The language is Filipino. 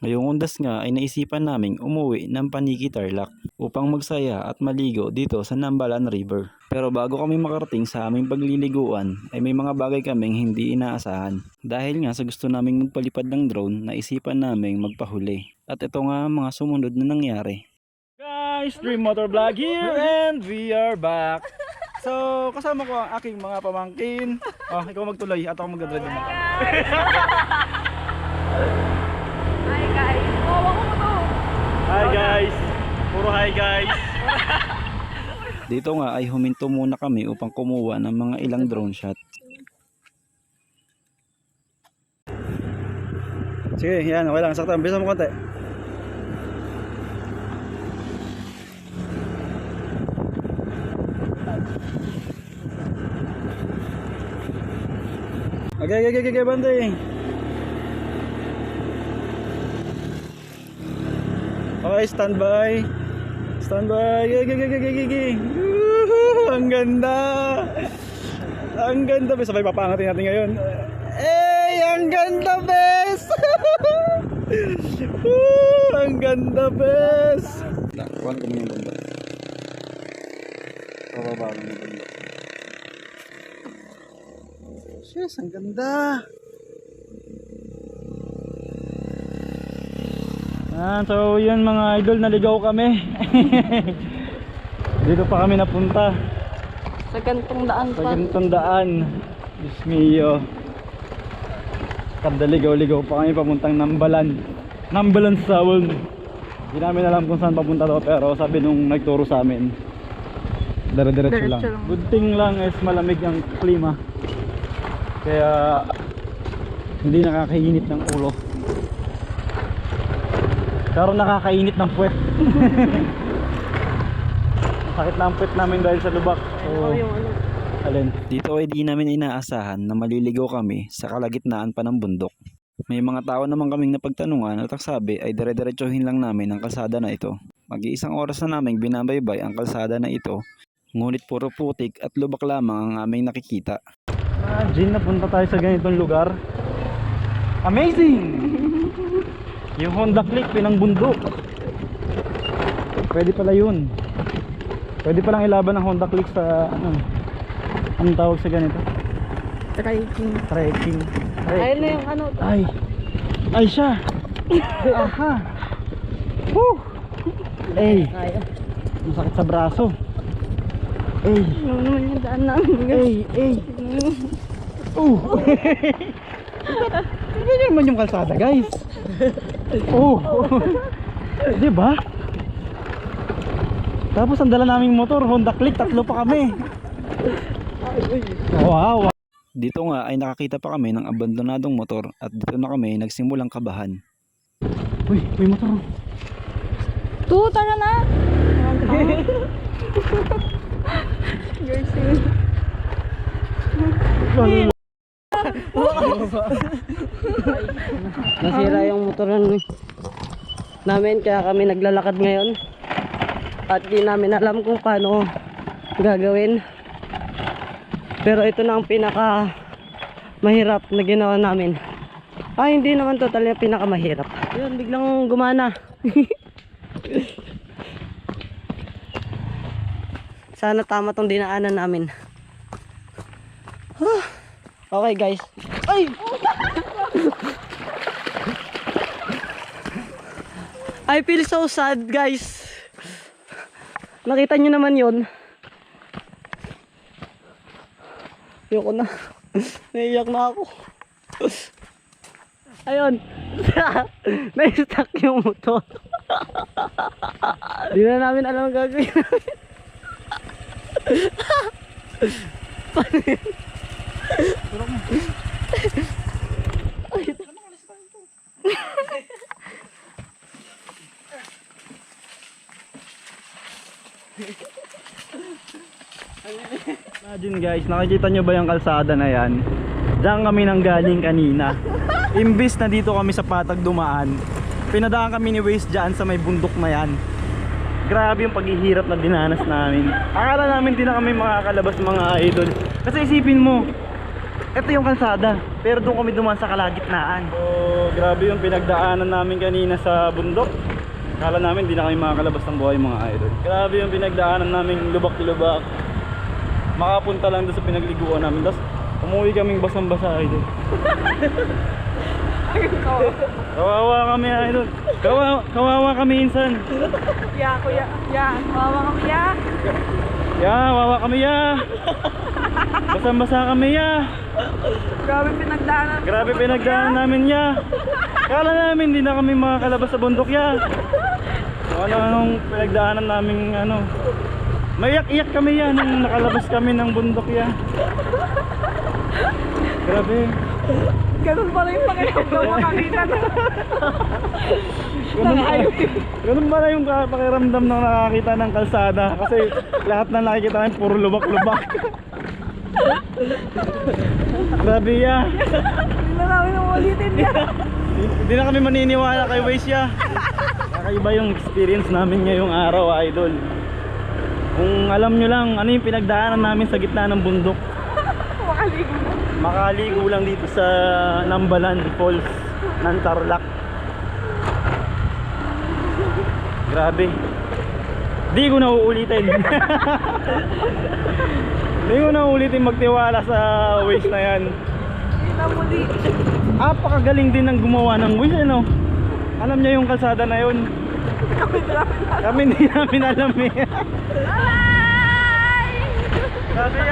Ngayong undas nga ay naisipan naming umuwi ng Paniki Tarlac upang magsaya at maligo dito sa Nambalan River. Pero bago kami makarating sa aming pagliliguan ay may mga bagay kaming hindi inaasahan. Dahil nga sa gusto naming magpalipad ng drone, naisipan naming magpahuli. At ito nga ang mga sumunod na nangyari. Guys, Dream Motor Vlog here and we are back. So, kasama ko ang aking mga pamangkin. Oh, ikaw magtuloy at ako mag-drive naman. Hi guys. Wawa ko to. Hi guys! Puro hi guys! Dito nga ay huminto muna kami upang kumuha ng mga ilang drone shot. Sige, yan, okay lang. Sakta, bisa mo konti. Okay, okay, okay, okay, bante. Okay, standby. Standby. Gigi, gigi, gigi, gigi. Ang ganda. Ang ganda, bes. Sabay papangatin natin ngayon. Eh, ang ganda, bes. Ang ganda, bes. Nakuha ko yung bunda. Bababa ko yung bunda. Yes, ang ganda. Ah, so yun mga idol, naligaw kami. Dito pa kami napunta. Sa gantong daan Sa pa. ganitong daan. Diyos mio. Kadaligaw-ligaw pa kami papuntang Nambalan. Nambalan Sawon. Hindi namin alam kung saan papunta to pero sabi nung nagturo sa amin. Dire-diretso lang. Lang. Good thing lang is malamig ang klima. Kaya hindi nakakainit ng ulo. Pero nakakainit ng puwet. Sakit na ang puwet namin dahil sa lubak. Yung ano. Alin? Dito ay di namin inaasahan na maliligaw kami sa kalagitnaan pa ng bundok. May mga tao naman kaming napagtanungan at ang sabi ay dire-diretsuhin lang namin ang kalsada na ito. Mag-iisang oras na naming binabaybay ang kalsada na ito, ngunit puro putik at lubak lamang ang aming nakikita. Imagine napunta tayo sa ganitong lugar. Amazing! Yung Honda Click pinang bundok. Pwede pala yun. Pwede palang ilaban ng Honda Click sa ano, anong tawag sa ganito? Trekking. Trekking. Ayun na yung ano. Ay. Ay siya. Aha. Woo. Ay, Kaya. ang sakit sa braso. Ay, Ano naman yung daan namin. ay, ay. Uh. Ganyan naman yung kalsada, guys. Oh. Di ba? Tapos ang dala naming motor, Honda Click, tatlo pa kami. Wow. Dito nga ay nakakita pa kami ng abandonadong motor at dito na kami nagsimulang kabahan. Uy, may motor. Tu, tara na. Jersey. Nasira motoran namin kaya kami naglalakad ngayon. At di namin alam kung paano gagawin. Pero ito na ang pinaka mahirap na ginawa namin. Ah, hindi naman total yung pinaka mahirap. Yun, biglang gumana. Sana tama tong dinaanan namin. Okay guys. Ay! I feel so sad, guys. Nakita nyo naman yon. Ayoko na. Naiiyak na ako. Ayun. Na-stuck yung motor. Di na namin alam ang gagawin namin. Paano yun? Imagine guys, nakikita nyo ba yung kalsada na yan? Diyan kami nang galing kanina. Imbis na dito kami sa patag dumaan, pinadaan kami ni Waze dyan sa may bundok na yan. Grabe yung paghihirap na dinanas namin. Akala namin di na kami makakalabas mga idol. Kasi isipin mo, ito yung kalsada, pero doon kami dumaan sa kalagitnaan. grabe yung pinagdaanan namin kanina sa bundok. Kala namin hindi na kami makakalabas ng buhay mga idol. Grabe yung pinagdaanan namin lubak-lubak. Makapunta lang doon sa pinagliguan namin. Tapos umuwi kaming basang-basa idol. Kawawa kami idol. Kawawa, kawawa kami insan. Ya, kuya. Ya, kawawa kami ya. Ya, wawa kami ya. Basang-basa kami ya. Grabe pinagdaanan. Grabe pinagdaanan namin ya. Kala namin hindi na kami makakalabas sa bundok ya. Ano anong pinagdaanan namin ano. Mayak-iyak kami ya nung nakalabas kami ng bundok ya. Grabe. Ganun pala yung pakiramdam makakita na. Ganun, ganun ba na yung pakiramdam ng nakakita ng kalsada? Kasi lahat na nakikita namin puro lubak-lubak. Grabe ya. Hindi na namin ulitin ya. Hindi na kami maniniwala kay Waze ya. Kakaiba yung experience namin ngayong araw, idol. Kung alam nyo lang, ano yung pinagdaanan namin sa gitna ng bundok. Makaligo. Makaligo lang dito sa Nambalan Falls ng Tarlac. Grabe. Di ko na uulitin. Di ko na uulitin magtiwala sa Waze na yan. Hindi na muli. Apakagaling din ng gumawa ng Waze, ano? Alam niya yung kalsada na yun. Kami hindi namin alam eh. Bye! Grabe yan.